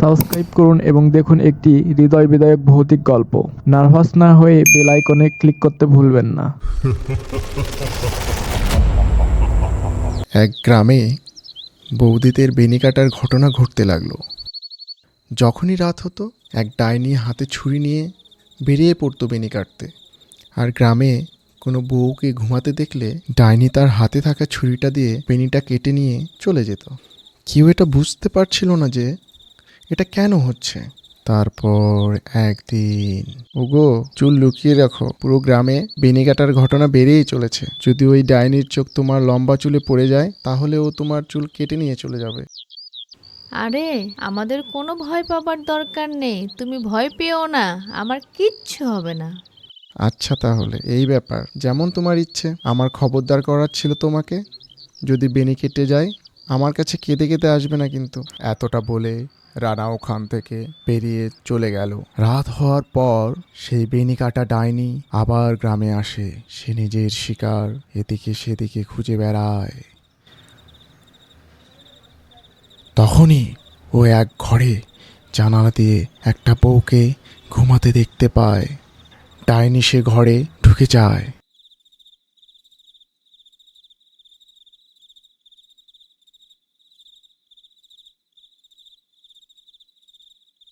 Subscribe করুন এবং দেখুন একটি হৃদয় বিদায়ক ভৌতিক গল্প। নার্ভাস না হয়ে বেল আইকনে ক্লিক করতে ভুলবেন না। এক গ্রামে বৌদিদের বেনি কাটার ঘটনা ঘটতে লাগল। যখনই রাত হতো, এক ডাইনি হাতে ছুরি নিয়ে বেরিয়ে পড়তো বেনি কাটতে। আর গ্রামে কোনো বউকে ঘুমাতে দেখলে ডাইনি তার হাতে থাকা ছুরিটা দিয়ে বেনিটা কেটে নিয়ে চলে যেত। কেউ এটা বুঝতে পারছিল না যে এটা কেন হচ্ছে? তারপর একদিন ওগো চুল লুকিয়ে রাখো। পুরো গ্রামে বেনি কাটার ঘটনা বেড়েই চলেছে। যদি ওই ডাইনির চোখ তোমার লম্বা চুলে পড়ে যায় তাহলে ও তোমার চুল কেটে নিয়ে চলে যাবে। আরে আমাদের কোনো ভয় পাবার দরকার নেই। তুমি ভয় পেও না আমার কিচ্ছু হবে না। আচ্ছা তাহলে এই ব্যাপার। যেমন তোমার ইচ্ছে আমার খবরদার করার ছিল তোমাকে। যদি বেনি কেটে যায় আমার কাছে কেঁদে কেঁদে আসবে না কিন্তু। এতটা বলে রানা ওখান থেকে পেরিয়ে চলে গেল। রাত হওয়ার পর সেই বেনি কাটা ডাইনি আবার গ্রামে আসে। সে নিজের শিকার এদিকে সেদিকে খুঁজে বেড়ায়। তখনই ও এক ঘরে জানালা দিয়ে একটা বউকে ঘুমাতে দেখতে পায়। ডাইনি সে ঘরে ঢুকে যায়।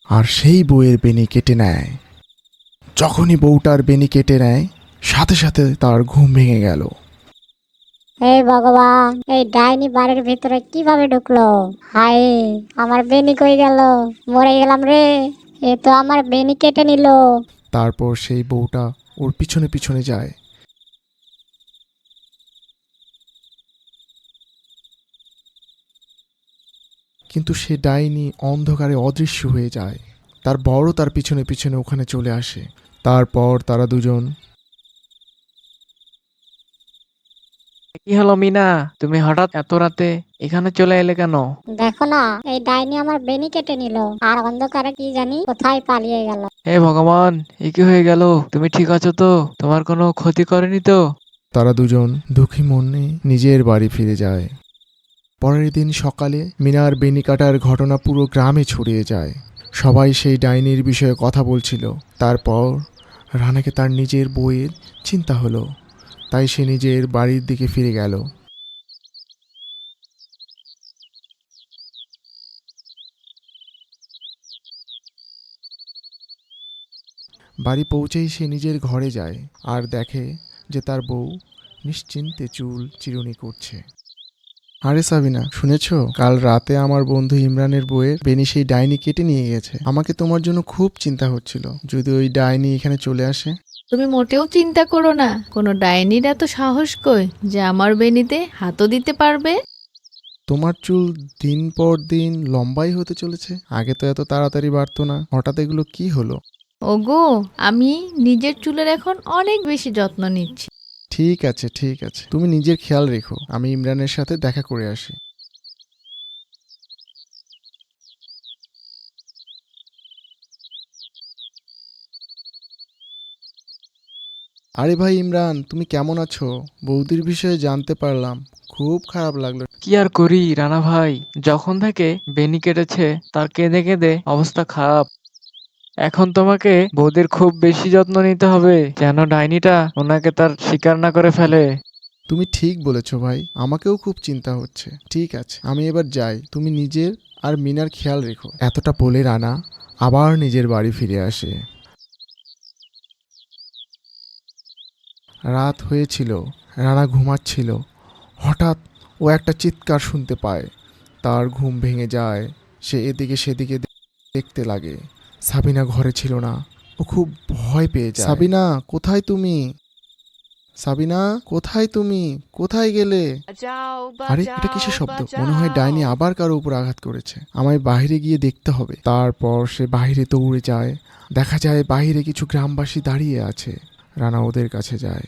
আর সেই বউয়ের বেনি কেটে নেয়। যখনই বউটার বেনি কেটে নেয় সাথে সাথে তার ঘুম ভেঙে গেল। হে ভগবান এই ডাইনি বাড়ির ভিতরে কীভাবে ঢুকলো? হায় আমার বেনি কই গেল? মরে গেলাম রে। এ তো আমার বেনি কেটে নিল। তারপর সেই বউটা ওর পিছনে পিছনে যায়। কিন্তু সে ডাইনি অন্ধকারে অদৃশ্য হয়ে যায়। তার বড় তার পিছনে পিছনে ওখানে চলে আসে। তারপর তারা দুজন কি হলো মিনা? তুমি হঠাৎ এত রাতে এখানে চলে এলে কেন? দেখো না এই ডাইনি আমার বেনি কেটে নিল। আর অন্ধকারে কি জানি কোথায় পালিয়ে গেল। হে ভগবান এ কি হয়ে গেল? তুমি ঠিক আছো তো? তোমার কোনো ক্ষতি করেনি তো? তারা দুজন দুঃখী মনে নিজের বাড়ি ফিরে যায়। পরের দিন সকালে মিনার বেনি কাটার ঘটনা পুরো গ্রামে ছড়িয়ে যায়। সবাই সেই ডাইনির বিষয়ে কথা বলছিল। তারপর রানাকে তার নিজের বইয়ের চিন্তা হলো। তাই সে নিজের বাড়ির দিকে ফিরে গেল। বাড়ি পৌঁছেই সে নিজের ঘরে যায় আর দেখে যে তার বউ নিশ্চিন্তে চুল চিরুনি করছে। আরে সাবিনা শুনেছ? কাল রাতে আমার বন্ধু ইমরানের বউয়ের বেনি সেই ডাইনি কেটে নিয়ে গেছে। আমাকে তোমার জন্য খুব চিন্তা হচ্ছিল। যদি ওই ডাইনি এখানে চলে আসে? তুমি মোটেও চিন্তা করো না। কোনো ডাইনির এত সাহস কই যে আমার বেনিতে হাতও দিতে পারবে? তোমার চুল দিন পর দিন লম্বাই হতে চলেছে। আগে তো এত তাড়াতাড়ি বাড়তো না। হঠাৎ এগুলো কি হলো? ওগো আমি নিজের চুলের এখন অনেক বেশি যত্ন নিচ্ছি। ঠিক আছে ঠিক আছে। তুমি নিজের খেয়াল রেখো, আমি ইমরানের সাথে দেখা করে আসি। আরে ভাই ইমরান, তুমি কেমন আছো? বৌদির বিষয়ে জানতে পারলাম। খুব খারাপ লাগল। কি আর করি, রানা ভাই? যখন থেকে বেনি কেটেছে, তার কেঁদে কেঁদে অবস্থা খারাপ। এখন তোমাকে বৌদির খুব বেশি যত্ন নিতে হবে যেন ডাইনিটা ওনাকে তার শিকার না করে ফেলে? তুমি ঠিক বলেছ ভাই, আমাকেও খুব চিন্তা হচ্ছে। ঠিক আছে, আমি এবার যাই। তুমি নিজের আর মিনার খেয়াল রেখো। এতটা বলে রানা আবার নিজের বাড়ি ফিরে আসে। রাত হয়েছিল, রানা ঘুমাচ্ছিল। হঠাৎ ও একটা চিৎকার শুনতে পায়। তার ঘুম ভেঙে যায়, সে এদিকে সেদিকে দেখতে লাগে। সাবিনা ঘরে ছিল না। ও খুব ভয় পেয়ে যায়। সাবিনা কোথায় তুমি? সাবিনা কোথায় তুমি? কোথায় গেলে? আরে এটা কিসের শব্দ? মনে হয় ডাইনি আবার কারও উপর আঘাত করেছে। আমায় বাইরে গিয়ে দেখতে হবে। তারপর সে বাইরে দৌড়ে যায়। দেখা যায় বাইরে কিছু গ্রামবাসী দাঁড়িয়ে আছে। রানা ওদের কাছে যায়।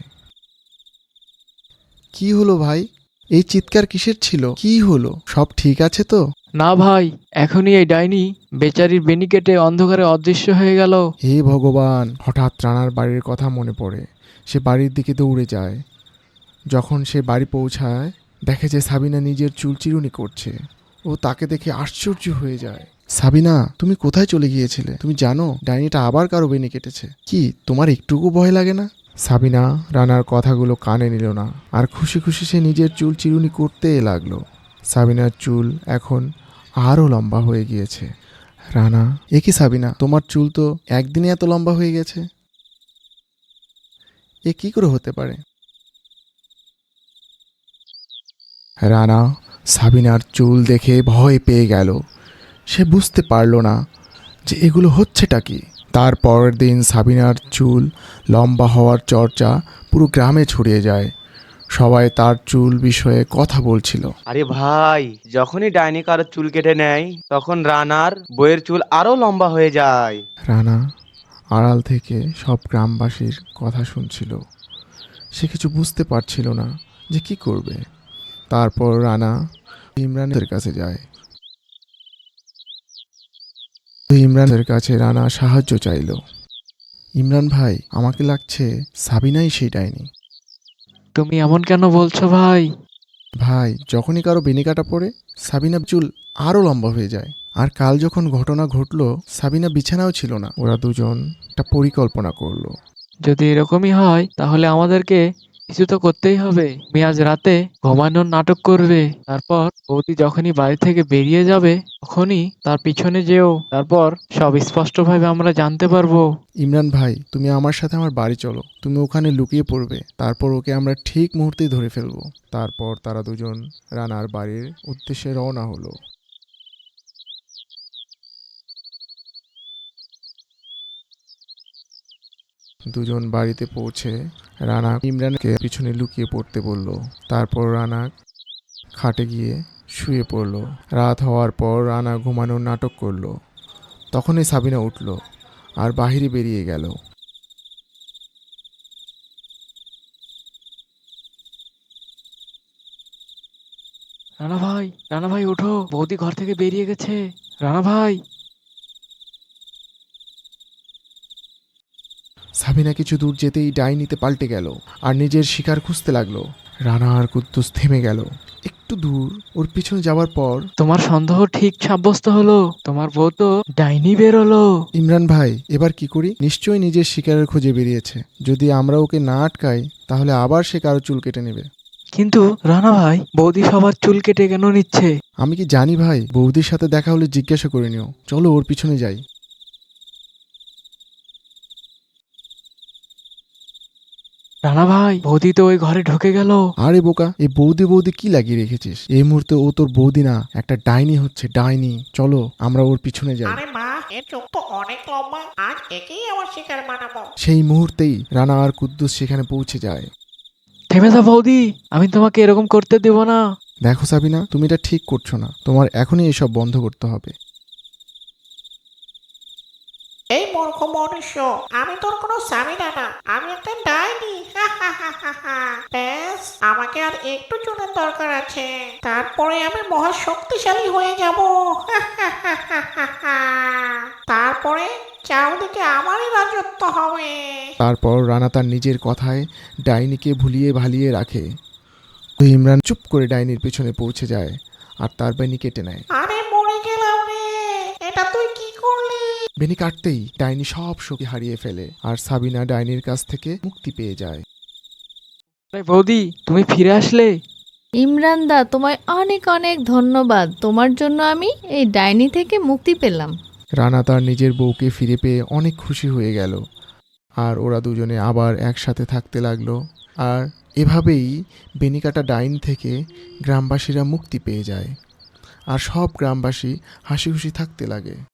কি হলো ভাই? এই চিৎকার কিসের ছিল? কি হলো? সব ঠিক আছে তো? না ভাই, এখনই এই ডাইনি বেচারির বেনি কেটে অন্ধকারে অদৃশ্য হয়ে গেল। হে ভগবান, হঠাৎ রানার বাড়ির কথা মনে পড়ে। সে বাড়ির দিকে দৌড়ে যায়। যখন সে বাড়ি পৌঁছায়, দেখে যে সাবিনা নিজের চুল চিরুনি করছে। ও তাকে দেখে আশ্চর্য হয়ে যায়। সাবিনা, তুমি কোথায় চলে গিয়েছিলে? তুমি জানো, ডাইনিটা আবার কারও বেনি কেটেছে। কি, তোমার একটুকু ভয় লাগে না? সাবিনা, রানার কথাগুলো কানে নিল না। আর খুশি খুশি সে নিজের চুল চিরুনি করতে লাগল। সাবিনার চুল এখন আরও লম্বা হয়ে গিয়েছে। রানা, এ কি সাবিনা? তোমার চুল তো একদিনে এত লম্বা হয়ে গেছে। এ কি করে হতে পারে? রানা, সাবিনার চুল দেখে ভয় পেয়ে গেল। সে বুঝতে পারল না যে এগুলো হচ্ছেটা কি। তার পরের দিন সাবিনার চুল লম্বা হওয়ার চর্চা পুরো গ্রামে ছড়িয়ে যায়। সবাই তার চুল বিষয়ে কথা বলছিল। আরে ভাই যখনই ডাইনি কারও চুল কেটে নেয় তখন রানার বইয়ের চুল আরও লম্বা হয়ে যায়। রানা আড়াল থেকে সব গ্রামবাসীর কথা শুনছিল। সে কিছু বুঝতে পারছিল না যে কি করবে। তারপর রানা ইমরানের কাছে যায়। ইমরানের কাছে রানা সাহায্য চাইল। ইমরান ভাই আমাকে লাগছে সাবিনাই সেই ডাইনি। তুমি এমন কেন বলছো ভাই? ভাই যখনই কারও বেনিকাটা পড়ে সাবিনা চুল আরও লম্বা হয়ে যায়। আর কাল যখন ঘটনা ঘটলো সাবিনা বিছানাও ছিল না। ওরা দুজন একটা পরিকল্পনা করল। যদি এরকমই হয় তাহলে আমাদেরকে কিছু তো করতেই হবে। মেয়ে আজ রাতে ঘুমানোর নাটক করবে। তারপর বৌদি যখনই বাড়ি থেকে বেরিয়ে যাবে, তখনই তার পিছনে যেও। তারপর সব স্পষ্টভাবে আমরা জানতে পারব। ইমরান ভাই, তুমি আমার সাথে আমার বাড়ি চলো। তুমি ওখানে লুকিয়ে পড়বে। তারপর ওকে আমরা ঠিক মুহূর্তেই ধরে ফেলব। তারপর তারা দুজন রানার বাড়ির উদ্দেশ্যে রওনা হলো। দুজন বাড়িতে পৌঁছে রানা ইমরানকে পিছনে লুকিয়ে পড়তে বলল। তারপর রানা খাটে গিয়ে শুয়ে পড়ল। রাত হওয়ার পর রানা ঘুমানোর নাটক করল। তখনই সাবিনা উঠল আর বাহিরে বেরিয়ে গেল। রানা ভাই রানা ভাই, ওঠো। বৌদি ঘর থেকে বেরিয়ে গেছে। রানা ভাই। সাবিনা কিছু দূর যেতেই ডাইনিতে পাল্টে গেল আর নিজের শিকার খুঁজতে লাগল। রানা আর কুদ্দুস থেমে গেল। একটু দূর ওর পিছনে যাওয়ার পর তোমার সন্দেহ ঠিক সাব্যস্ত হলো। তোমার বউ তো ডাইনি বেরোলো। ইমরান ভাই এবার কি করি? নিশ্চয়ই নিজের শিকারের খোঁজে বেরিয়েছে। যদি আমরা ওকে না আটকাই তাহলে আবার সে কারও চুল কেটে নেবে। কিন্তু রানা ভাই বৌদি সবার চুল কেটে কেন নিচ্ছে? আমি কি জানি ভাই বৌদির সাথে দেখা হলে জিজ্ঞাসা করে নিও। চলো ওর পিছনে যাই। রানা ভাই বৌদি তো ওই ঘরে ঢুকে গেল। আরে বোকা এই বৌদি বৌদি কি লাগিয়ে রেখেছিস? এই মুহূর্তে ও তোর বৌদি না একটা ডাইনি হচ্ছে ডাইনি। চলো আমরা ওর পিছনে যাই। আরে মা এর চোখ তো অনেক লম্বা আজ একেই আমার শিকার বানাবো। সেই মুহূর্তেই রানা আর কুদ্দুস সেখানে পৌঁছে যায়। থেমে যা বৌদি আমি তোমাকে এরকম করতে দেব না। দেখো সাবিনা তুমি এটা ঠিক করছ না। তোমার এখনই এসব বন্ধ করতে হবে। এই মূর্খ মনুষ্য আমি তোর কোনো সামিনা না আমি একটা ডাইনি ব্যাস আমাকে আর একটু চুনের দরকার আছে। তারপরে আমি মহা শক্তিশালী হয়ে যাব। তারপরে চারদিকে আমারই রাজত্ব হবে। তারপর রানা তার নিজের কথায় ডাইনিকে ভুলিয়ে ভালিয়ে রাখে। তো ইমরান চুপ করে ডাইনির পেছনে পৌঁছে যায় আর তার বেনি কেটে নেয়। আরে মরে গেলাম রে এটা তুই কি করলি বেনি কাটতেই ডাইনি সব শক্তি হারিয়ে ফেলে আর সাবিনা ডাইনির কাছ থেকে মুক্তি পেয়ে যায়। আরে বৌদি তুমি ফিরে আসলে? ইমরান দা তোমায় অনেক অনেক ধন্যবাদ। তোমার জন্য আমি এই ডাইনি থেকে মুক্তি পেলাম। রানা তার নিজের বউকে ফিরে পেয়ে অনেক খুশি হয়ে গেল আর ওরা দুজনে আবার একসাথে থাকতে লাগল। আর এভাবেই বেনিকাটা ডাইন থেকে গ্রামবাসীরা মুক্তি পেয়ে যায় আর সব গ্রামবাসী হাসি খুশি থাকতে লাগে।